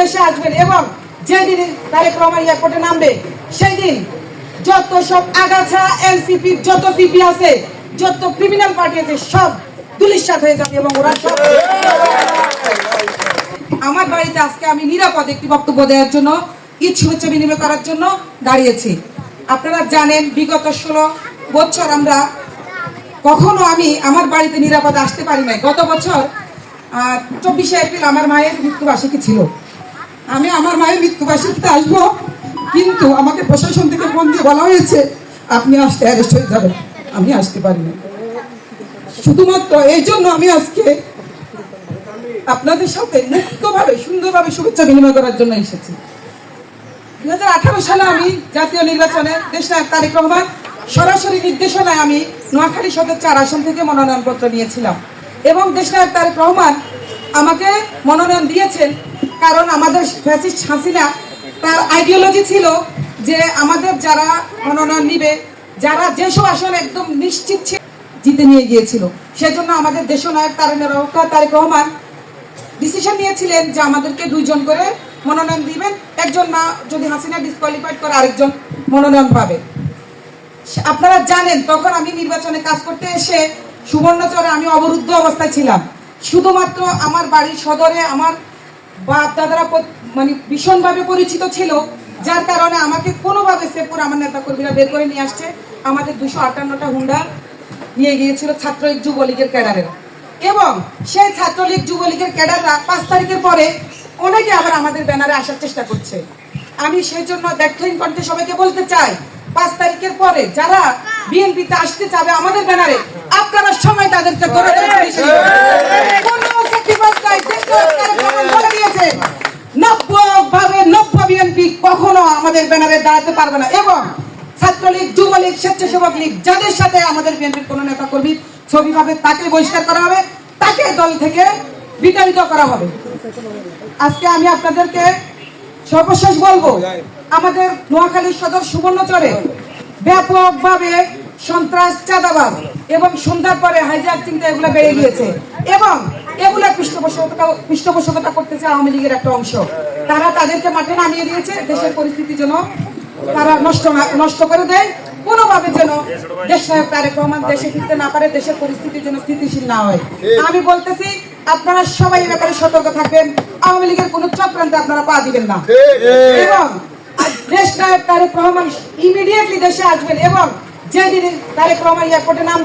দেশে আসবেন এবং যেদিন তারেক রহমান এয়ারপোর্টে নামবে সেই দিন যত সব আগাছা, এনসিপি, যত সিপি আছে, যত ক্রিমিনাল পার্টি আছে, সব দুলিশ্বাত হয়ে যাবে এবং ওরা সব আমার বাড়িতে আজকে আমি নিরাপদ একটি বক্তব্য দেওয়ার জন্য, ইচ্ছে বিনিময় করার জন্য দাঁড়িয়েছি। আপনারা জানেন, বিগত ষোলো বছর আমরা কখনো আমি আমার বাড়িতে নিরাপদে আসতে পারি নাই। গত বছর চব্বিশে এপ্রিল আমার মায়ের মৃত্যুবার্ষিকী ছিল। আমি আমার মায়ের মৃত্যুবার্ষিকীতে আসব, কিন্তু আমাকে প্রশাসন থেকে ফোন দিয়ে বলা হয়েছে, আপনি আসতে অ্যারেস্ট হয়ে যাবেন। আমি আসতে পারি না। শুধুমাত্র এই জন্য আমি আজকে আপনাদের সাথে মুক্তভাবে, সুন্দরভাবে শুভেচ্ছা বিনিময় করার জন্য এসেছি। দুই হাজার আঠারো সালে আমি জাতীয় নির্বাচনে দেশনায়ক তারেক রহমান সরাসরি নির্দেশনায় আমি নোয়াখালী সদর চার আসন থেকে মনোনয়নপত্র নিয়েছিলাম। এবং দেশনায়ক তারেক রহমান আমাকে মনোনয়ন দিয়েছেন কারণ আমাদের ফ্যাসিস্ট হাসিনা তার আইডিওলজি ছিল যে আমাদের যারা মনোনয়ন নিবে, যারা যেসব আসন একদম নিশ্চিত ছিল, জিতে নিয়ে গিয়েছিল। সেজন্য আমাদের দেশনায়ক তারেক রহমান তারেক রহমান ডিসিশন নিয়েছিলেন যে আমাদেরকে দুইজন করে মনোনয়ন দিবেন। একজন না, যদি হাসিনা ডিসকোয়ালিফাইড করে আরেকজন মনোনয়ন পাবে। আপনারা জানেন, তখন আমি নির্বাচনে কাজ করতে এসে সুবর্ণচরে আমি অবরুদ্ধ অবস্থায় ছিলাম। শুধুমাত্র আমার বাড়ির সদরে, আমার মানে ভীষণভাবে পরিচিত ছিল, যার কারণে আমাকে কোনোভাবে বের করে নিয়ে আসছে। আমাদের দুশো আটান্নটা হুন্ডা নিয়ে গিয়েছিল যুবলীগের এবং সেই ছাত্রলীগ যুবলীগের ক্যাডাররা পাঁচ তারিখের পরে অনেকে আবার আমাদের ব্যানারে আসার চেষ্টা করছে। আমি সেই জন্য দেখহীন কণ্ঠে সবাইকে বলতে চাই, পাঁচ তারিখের পরে যারা বিএনপিতে আসতে চাবে আমাদের ব্যানারে, আপনারা সময় তাদেরকে ধরে ধরে পুলিশে নিয়ে যাবেন। কোনো sacrifice নাই, দেশটা তারেক রহমান বলে দিয়েছে, নব্য ভাবে নব্য বিএনপি কখনো আমাদের ব্যানারে দাঁড়াতে পারবে না। এবং ছাত্রলীগ, যুবলীগ, স্বেচ্ছাসেবক লীগ, যাদের সাথে আমাদের বিএনপির কোনো নেতা কর্মী ছবি ভাবে তাকে বহিষ্কার করা হবে, তাকে দল থেকে বিতাড়িত করা হবে। আজকে আমি আপনাদেরকে সর্বশেষ বলব, আমাদের নোয়াখালী সদর সুবর্ণচরে ব্যাপকভাবে সন্ত্রাস, চাঁদাবাজ এবং সন্ধ্যার পরে হাইজাক চিন্তা এগুলো বেড়ে গিয়েছে। এবং পৃষ্ঠপোষকতা পৃষ্ঠপোষকতা করতেছে আওয়ামী লীগের একটা অংশ। তারা তাদেরকে মাঠে নামিয়ে দিয়েছে, দেশের পরিস্থিতি যেন তারা নষ্ট নষ্ট করে দেয়। কোনোভাবে যেন দেশ নায়ক তারেক রহমান দেশে ফিরতে না পারে, দেশের পরিস্থিতি যেন স্থিতিশীল না হয়। আমি বলতেছি, আপনারা সবাই এ ব্যাপারে সতর্ক থাকবেন। আওয়ামী লীগের কোনো চক্রান্তে আপনারা পা দিবেন না। এবং দেশ নায়ক তারেক রহমান ইমিডিয়েটলি দেশে আসবেন এবং যেদিন তারেক রহমান এয়ারপোর্টে নামবে